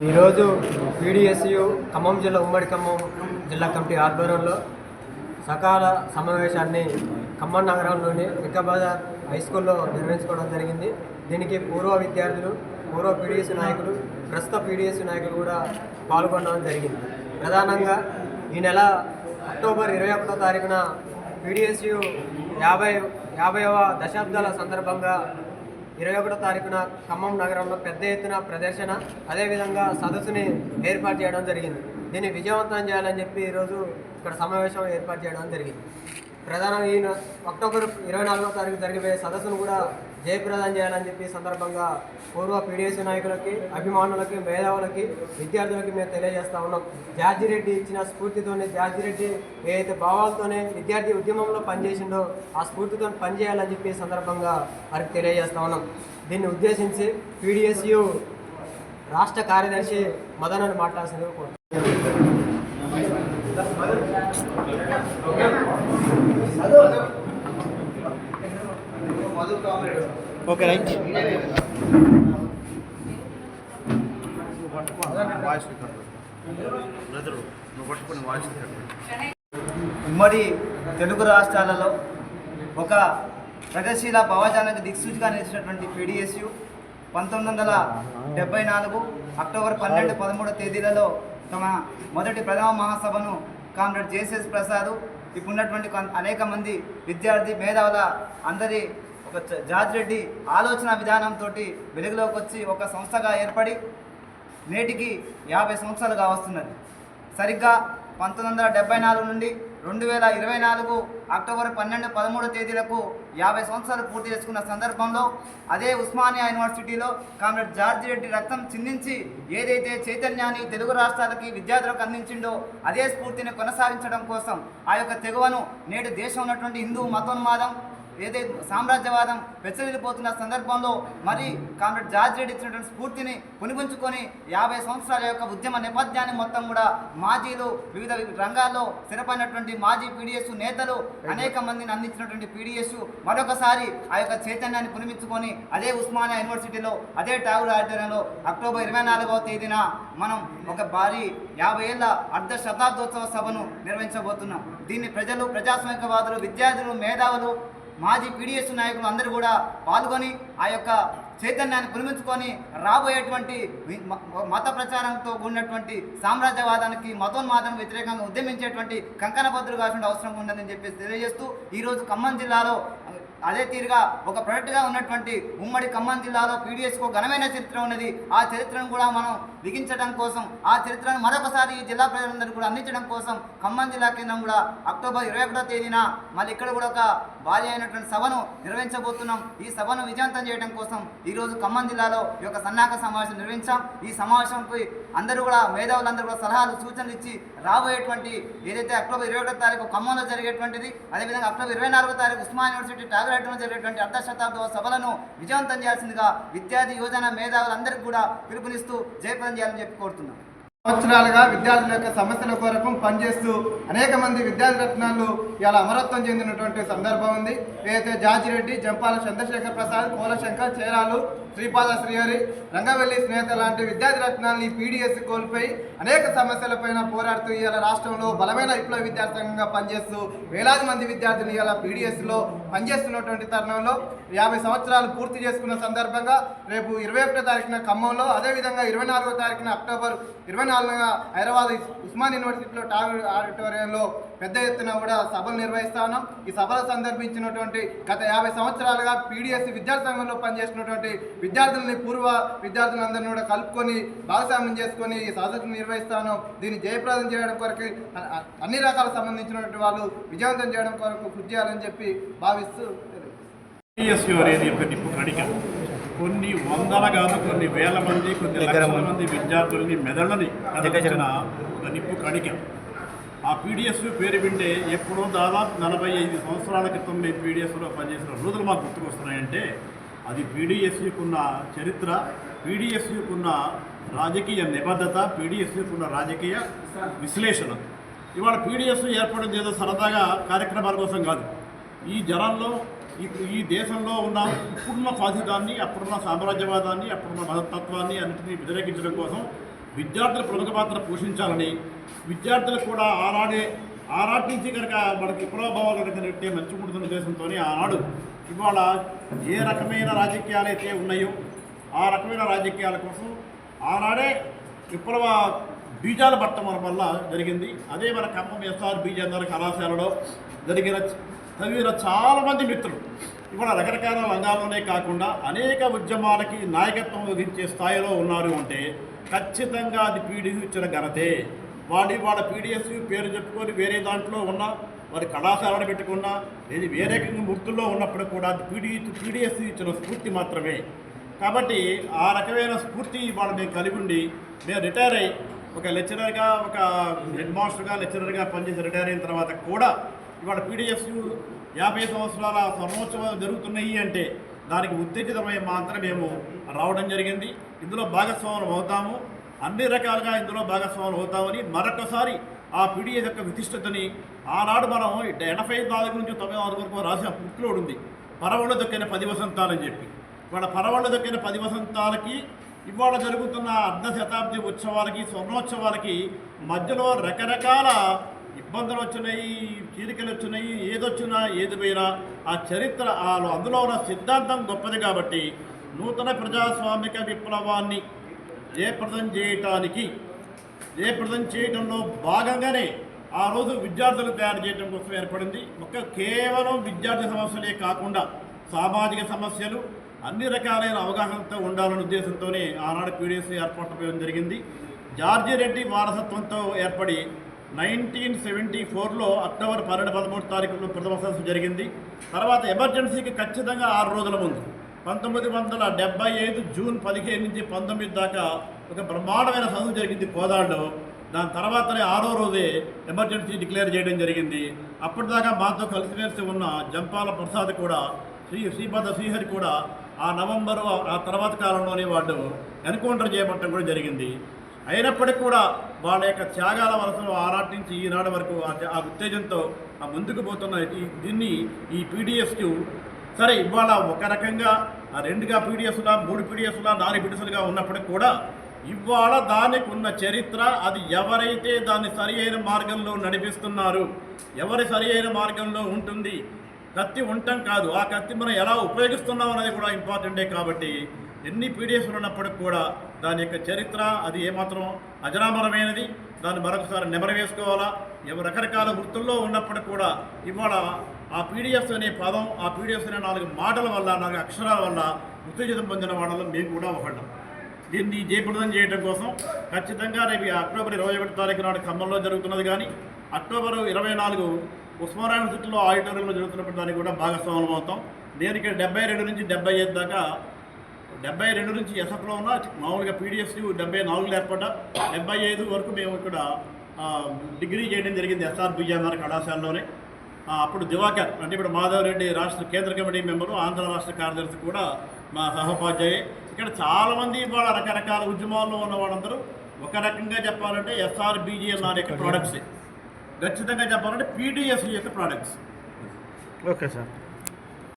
ఈరోజు పీడిఎస్యు ఖమ్మం జిల్లా ఉమ్మడి ఖమ్మం జిల్లా కమిటీ ఆధ్వర్యంలో సకాల సమావేశాన్ని ఖమ్మం నగరంలోని వికాబాజార్ హై స్కూల్లో నిర్వహించుకోవడం జరిగింది. దీనికి పూర్వ విద్యార్థులు పూర్వ పీడిఎస్ నాయకులు ప్రస్తుత పీడిఎస్ నాయకులు కూడా పాల్గొనడం జరిగింది. ప్రధానంగా ఈ నెల అక్టోబర్ ఇరవై ఒకటో తారీఖున పీడిఎస్యు యాభై యాభైవ దశాబ్దాల సందర్భంగా ఇరవై ఒకటో తారీఖున ఖమ్మం నగరంలో పెద్ద ఎత్తున ప్రదర్శన అదేవిధంగా సదస్సుని ఏర్పాటు చేయడం జరిగింది. దీన్ని విజయవంతం చేయాలని చెప్పి ఈరోజు ఇక్కడ సమావేశం ఏర్పాటు చేయడం జరిగింది. ప్రధానంగా ఈయన అక్టోబర్ ఇరవై నాలుగో తారీఖు జరిగే సదస్సును కూడా జయప్రదం చేయాలని చెప్పి సందర్భంగా పూర్వ పీడిఎస్ నాయకులకి అభిమానులకి మేధావులకి విద్యార్థులకి మేము తెలియజేస్తా ఉన్నాం జార్జిరెడ్డి ఇచ్చిన స్ఫూర్తితోనే జార్జిరెడ్డి ఏదైతే భావాలతోనే విద్యార్థి ఉద్యమంలో పనిచేసిండో ఆ స్ఫూర్తితో పనిచేయాలని చెప్పి సందర్భంగా వారికి తెలియజేస్తా ఉన్నాం దీన్ని ఉద్దేశించి పీడిఎస్యు రాష్ట్ర కార్యదర్శి మదనని మాట్లాడాల్సింది కోరుతున్నాను. Okay right. ఉమ్మడి తెలుగు రాష్ట్రాలలో ఒక ప్రగతిశీల భావజాలకు దిక్సూచిగా నిలిచినటువంటి పీడిఎస్యు పంతొమ్మిది వందల డెబ్బై నాలుగు అక్టోబర్ పన్నెండు పదమూడు తేదీలలో తమ మొదటి ప్రథమ మహాసభను కామ్రేడ్ జేసీఎస్ ప్రసాద్ ఇప్పుడు ఉన్నటువంటి అనేక మంది విద్యార్థి మేధావుల అందరి ఒక జ- జార్జ్ రెడ్డి ఆలోచన విధానంతో వెలుగులోకి వచ్చి ఒక సంస్థగా ఏర్పడి నేటికి యాభై సంవత్సరాలుగా వస్తున్నది. సరిగ్గా పంతొమ్మిది వందల డెబ్బై నాలుగు నుండి రెండు వేల ఇరవై నాలుగు అక్టోబర్ పన్నెండు పదమూడు తేదీలకు యాభై సంవత్సరాలు పూర్తి చేసుకున్న సందర్భంలో అదే ఉస్మానియా యూనివర్సిటీలో కామ్రేడ్ జార్జి రెడ్డి రక్తం చిందించి ఏదైతే చైతన్యాన్ని తెలుగు రాష్ట్రాలకి విద్యార్థులకు అందించిండో అదే స్ఫూర్తిని కొనసాగించడం కోసం ఆ యొక్క తెగువను నేడు దేశం ఉన్నటువంటి హిందూ మతోన్మాదం ఏదైతే సామ్రాజ్యవాదం పెచ్చరిల్లిపోతున్న సందర్భంలో మరి కామ్రేడ్ జార్జ్ రెడ్డి ఇచ్చినటువంటి స్ఫూర్తిని పునిపుంచుకొని యాభై సంవత్సరాల యొక్క ఉద్యమ నేపథ్యాన్ని మొత్తం కూడా మాజీలు వివిధ రంగాల్లో స్థిరపడినటువంటి మాజీ పీడిఎస్ నేతలు అనేక మందిని అందించినటువంటి పీడిఎస్ మరొకసారి ఆ యొక్క చైతన్యాన్ని పునిమించుకొని అదే ఉస్మానియా యూనివర్సిటీలో అదే ట్యాగుల ఆడిటోరియంలో అక్టోబర్ ఇరవై నాలుగవ తేదీన మనం ఒక భారీ యాభై ఏళ్ళ అర్ధ శతాబ్దోత్సవ సభను నిర్వహించబోతున్నాం. దీన్ని ప్రజలు ప్రజాస్వామికవాదులు విద్యార్థులు మేధావులు మాజీ పీడిఎస్ నాయకులు అందరూ కూడా పాల్గొని ఆ యొక్క చైతన్యాన్ని పురిమించుకొని రాబోయేటువంటి మత ప్రచారంతో కూడినటువంటి సామ్రాజ్యవాదానికి మతోన్మాదానికి వ్యతిరేకంగా ఉద్యమించేటువంటి కంకణబద్దులు కావాల్సిన అవసరం ఉందని చెప్పేసి తెలియజేస్తూ ఈరోజు ఖమ్మం జిల్లాలో అదే తీరుగా ఒక ప్రొడక్ట్గా ఉన్నటువంటి ఉమ్మడి ఖమ్మం జిల్లాలో పీడిఎస్కు ఘనమైన చరిత్ర ఉన్నది. ఆ చరిత్రను కూడా మనం లిఖించడం కోసం ఆ చరిత్రను మరొకసారి ఈ జిల్లా ప్రజలందరూ కూడా అందించడం కోసం ఖమ్మం జిల్లా కేంద్రం కూడా అక్టోబర్ ఇరవై ఒకటో తేదీన మళ్ళీ ఇక్కడ కూడా ఒక భారీ అయినటువంటి సభను నిర్వహించబోతున్నాం. ఈ సభను విజయవంతం చేయడం కోసం ఈరోజు ఖమ్మం జిల్లాలో ఈ యొక్క సన్నాహక సమావేశం నిర్వహించాం. ఈ సమావేశంపై అందరూ కూడా మేధావులందరూ కూడా సలహాలు సూచనలు ఇచ్చి రాబోయేటువంటి ఏదైతే అక్టోబర్ ఇరవై ఒకటో తారీఖు ఖమ్మంలో జరిగేటువంటిది అదేవిధంగా అక్టోబర్ ఇరవై నాలుగో తారీఖు ఉస్మాన్ యూనివర్సిటీ టాగరేటంలో జరిగినటువంటి అర్ధ శతాబ్దవ సభలను విజయవంతం చేయాల్సిందిగా విద్యార్థి యువజన మేధావులందరికీ కూడా పిలుపునిస్తూ జయప్రదం చేయాలని చెప్పి కోరుతున్నాను సంవత్సరాలుగా విద్యార్థుల యొక్క సమస్యల కొరకు పనిచేస్తూ అనేక మంది విద్యార్థి రత్నాలు ఇలా అమరత్వం చెందినటువంటి సందర్భం ఉంది. ఏదైతే జాజిరెడ్డి జంపాల చంద్రశేఖర్ ప్రసాద్ కోలశంకర్ చేరాలు శ్రీపాద శ్రీహరి రంగవెల్లి స్నేహిత లాంటి విద్యార్థి రత్నాల్ని పీడిఎస్ కోల్పోయి అనేక సమస్యలపైన పోరాడుతూ ఇవాళ రాష్ట్రంలో బలమైన విప్లవ విద్యార్థి సంఘంగా పనిచేస్తూ వేలాది మంది విద్యార్థులు ఇవాళ పీడిఎస్లో పనిచేస్తున్నటువంటి తరుణంలో యాభై సంవత్సరాలు పూర్తి చేసుకున్న సందర్భంగా రేపు ఇరవై ఒకటో తారీఖున ఖమ్మంలో అదేవిధంగా ఇరవై నాలుగో తారీఖున అక్టోబర్ ఇరవై నాలుగున హైదరాబాద్ ఉస్మాన్ యూనివర్సిటీలో టాగ్ ఆడిటోరియంలో పెద్ద ఎత్తున కూడా సభలు నిర్వహిస్తా ఉన్నాం. ఈ సభలు సందర్భించినటువంటి గత యాభై సంవత్సరాలుగా పీడిఎస్ విద్యార్థి సంఘంలో పనిచేసినటువంటి విద్యార్థులని పూర్వ విద్యార్థులందరినీ కూడా కలుపుకొని భాగస్వామ్యం చేసుకొని ఈ సదస్సును నిర్వహిస్తాను. దీన్ని జయప్రదం చేయడం కొరకు అన్ని రకాల సంబంధించినటువంటి వాళ్ళు విజయవంతం చేయడం కొరకు కృషి చేయాలని చెప్పి భావిస్తూ అనేది ఒక నిప్పు కణిక కొన్ని వందల కాదు కొన్ని వేల మంది కొన్ని లక్షల మంది విద్యార్థుల్ని మెదళ్ళని కదిలించిన ఒక నిప్పు కణిక ఆ పీడిఎస్ పేరు వింటే ఎప్పుడో దాదాపు నలభై ఐదు సంవత్సరాల క్రితం మేము పీడిఎస్లో పనిచేసిన రోజులు మాకు గుర్తుకొస్తున్నాయంటే అది పీడిఎస్యుకున్న చరిత్ర పీడిఎస్యుకున్న రాజకీయ నిబద్ధత పీడిఎస్యుకున్న రాజకీయ విశ్లేషణ. ఇవాళ పీడిఎస్ ఏర్పడింది ఏదో సరదాగా కార్యక్రమాల కోసం కాదు. ఈ జనాల్లో ఈ ఈ దేశంలో ఉన్న ఇప్పుడున్న ఫాసిదాన్ని అప్పుడున్న సామ్రాజ్యవాదాన్ని అప్పుడున్న మతత్వాన్ని అన్నింటినీ వ్యతిరేకించడం కోసం విద్యార్థులు ప్రముఖ పాత్ర పోషించాలని విద్యార్థులు కూడా ఆనాడే ఆనాటి నుంచి కనుక మనకి విప్లవభావాలు కనుక నెట్టే మంచి ఉంటుందన్న ఉద్దేశంతో ఆనాడు ఇవాళ ఏ రకమైన రాజకీయాలు అయితే ఉన్నాయో ఆ రకమైన రాజకీయాల కోసం ఆనాడే విప్లవ బీజాలు పట్టడం వల్ల జరిగింది. అదే మన ఖమ్మం ఎస్ఆర్ బీజేందర్ కళాశాలలో జరిగిన చదివిన చాలామంది మిత్రులు. ఇవాళ రకరకాల రంగాల్లోనే కాకుండా అనేక ఉద్యమాలకి నాయకత్వం వహించే స్థాయిలో ఉన్నారు అంటే ఖచ్చితంగా అది పీడిఎస్ ఇచ్చిన ఘనతే. వాడి వాళ్ళ పీడిఎస్ పేరు చెప్పుకొని వేరే దాంట్లో ఉన్న వారి కళాశాలను పెట్టుకున్నా ఇది వేరే వృత్తుల్లో ఉన్నప్పుడు కూడా అది పీడి పీడిఎస్ ఇచ్చిన స్ఫూర్తి మాత్రమే. కాబట్టి ఆ రకమైన స్ఫూర్తి ఇవాళ మేము కలిగి ఉండి మేము రిటైర్ అయ్యి ఒక లెక్చరర్గా ఒక హెడ్ మాస్టర్గా లెక్చరర్గా పనిచేసి రిటైర్ అయిన తర్వాత కూడా ఇవాళ పీడిఎస్ యాభై సంవత్సరాల సంవత్సరాలు జరుగుతున్నాయి అంటే దానికి ఉత్తేజితమై మాత్రం మేము రావడం జరిగింది. ఇందులో భాగస్వాములు అవుతాము. అన్ని రకాలుగా ఇందులో భాగస్వాములు అవుతామని మరొకసారి ఆ పీడిఎ యొక్క విశిష్టతని ఆనాడు మనం ఎనభై నాలుగు నుంచి తొంభై నాలుగు వరకు రాసిన బుక్లో ఉంది. పరవళ్ళు దొక్కిన పది వసంతాలని చెప్పి. ఇవాళ పరవళ్ళు దొక్కిన పది వసంతాలకి ఇవాళ జరుగుతున్న అర్ధ శతాబ్ది ఉత్సవాలకి స్వర్ణోత్సవాలకి మధ్యలో రకరకాల ఇబ్బందులు వచ్చినాయి చీలికలు వచ్చినాయి ఏదొచ్చినా ఏది పోయినా ఆ చరిత్ర అందులో ఉన్న సిద్ధాంతం గొప్పది కాబట్టి నూతన ప్రజాస్వామిక విప్లవాన్ని జయప్రదం చేయటానికి జయప్రదం చేయడంలో భాగంగానే ఆ రోజు విద్యార్థులు తయారు చేయడం కోసం ఏర్పడింది. ఒక కేవలం విద్యార్థి సమస్యలే కాకుండా సామాజిక సమస్యలు అన్ని రకాలైన అవగాహనతో ఉండాలనే ఉద్దేశంతోనే ఆనాడు పీడిఎస్ ఏర్పాటు చేయడం జరిగింది. జార్జి రెడ్డి వారసత్వంతో ఏర్పడి నైన్టీన్ సెవెంటీ ఫోర్లో అక్టోబర్ పన్నెండు పదమూడు తారీఖులో ప్రథమ సదస్సు జరిగింది. తర్వాత ఎమర్జెన్సీకి ఖచ్చితంగా ఆరు రోజుల ముందు పంతొమ్మిది వందల డెబ్బై ఐదు జూన్ పదిహేను నుంచి పంతొమ్మిది దాకా ఒక బ్రహ్మాండమైన సదస్సు జరిగింది కోదాడులో. దాని తర్వాతనే ఆరో రోజే ఎమర్జెన్సీ డిక్లేర్ చేయడం జరిగింది. అప్పటిదాకా మాతో కలిసిమెలిసి ఉన్న జంపాల ప్రసాద్ కూడా శ్రీ శ్రీపద శ్రీహరి కూడా ఆ నవంబరు ఆ తర్వాత కాలంలోనే వాడు ఎన్కౌంటర్ చేయబట్టడం కూడా జరిగింది. అయినప్పటికీ కూడా వాళ్ళ యొక్క త్యాగాల వలసలు ఆనాటి నుంచి ఈనాడు వరకు ఆ ఉత్తేజంతో ఆ ముందుకు పోతున్న దీన్ని ఈ పీడిఎస్కు సరే ఇవాళ ఒక రకంగా రెండుగా పీడిఎస్లా మూడు పీడిఎస్లా నాలుగు పీడిఎస్లుగా ఉన్నప్పటికి కూడా ఇవాళ దానికి ఉన్న చరిత్ర అది ఎవరైతే దాన్ని సరి అయిన మార్గంలో నడిపిస్తున్నారు ఎవరి సరి అయిన మార్గంలో ఉంటుంది కత్తి ఉండటం కాదు ఆ కత్తి మనం ఎలా ఉపయోగిస్తున్నాం అనేది కూడా ఇంపార్టెంటే కాబట్టి ఎన్ని పీడిఎఫ్లు ఉన్నప్పటికి కూడా దాని యొక్క చరిత్ర అది ఏమాత్రం అజరామరమైనది దాన్ని మరొకసారి నెమరవేసుకోవాలా రకరకాల వృత్తుల్లో ఉన్నప్పటికి కూడా ఇవాళ ఆ పీడిఎఫ్ అనే పదం ఆ పీడిఎఫ్ అనే నాలుగు మాటల వల్ల నాలుగు అక్షరాల వల్ల ఉత్తేజితం పొందిన వాళ్ళలో మేము కూడా ఒకళ్ళం. దీన్ని జయప్రదం చేయడం కోసం ఖచ్చితంగా రేపు అక్టోబర్ ఇరవై ఒకటి తారీఖు నాడు ఖమ్మంలో జరుగుతున్నది కానీ అక్టోబర్ ఇరవై నాలుగు ఉస్మాన్ సిటీలో ఆడిటోరియంలో జరుగుతున్నప్పుడు దానికి కూడా భాగస్వాములం అవుతాం. నేను ఇక్కడ డెబ్బై రెండు నుంచి డెబ్బై ఐదు దాకా డెబ్బై రెండు నుంచి ఎసఫ్లో ఉన్న మామూలుగా పీడిఎస్ డెబ్బై నాలుగులో ఏర్పడ్డా డెబ్బై ఐదు వరకు మేము ఇక్కడ డిగ్రీ చేయడం జరిగింది ఎస్ఆర్ బిజయనగర్ కళాశాలలోనే. అప్పుడు దివాకర్ అంటే ఇప్పుడు మాధవ్ రెడ్డి రాష్ట్ర కేంద్ర కమిటీ మెంబరు ఆంధ్ర రాష్ట్ర కార్యదర్శి కూడా మా సహోపాధ్యాయే. ఇక్కడ చాలామంది వాళ్ళ రకరకాల ఉద్యమాల్లో ఉన్న వాళ్ళందరూ ఒక రకంగా చెప్పాలంటే ఎస్ఆర్ బీజీఎన్ఆర్ యొక్క ప్రోడక్ట్స్ ఖచ్చితంగా చెప్పాలంటే పీడిఎస్ యొక్క ప్రోడక్ట్స్ ఓకే సార్.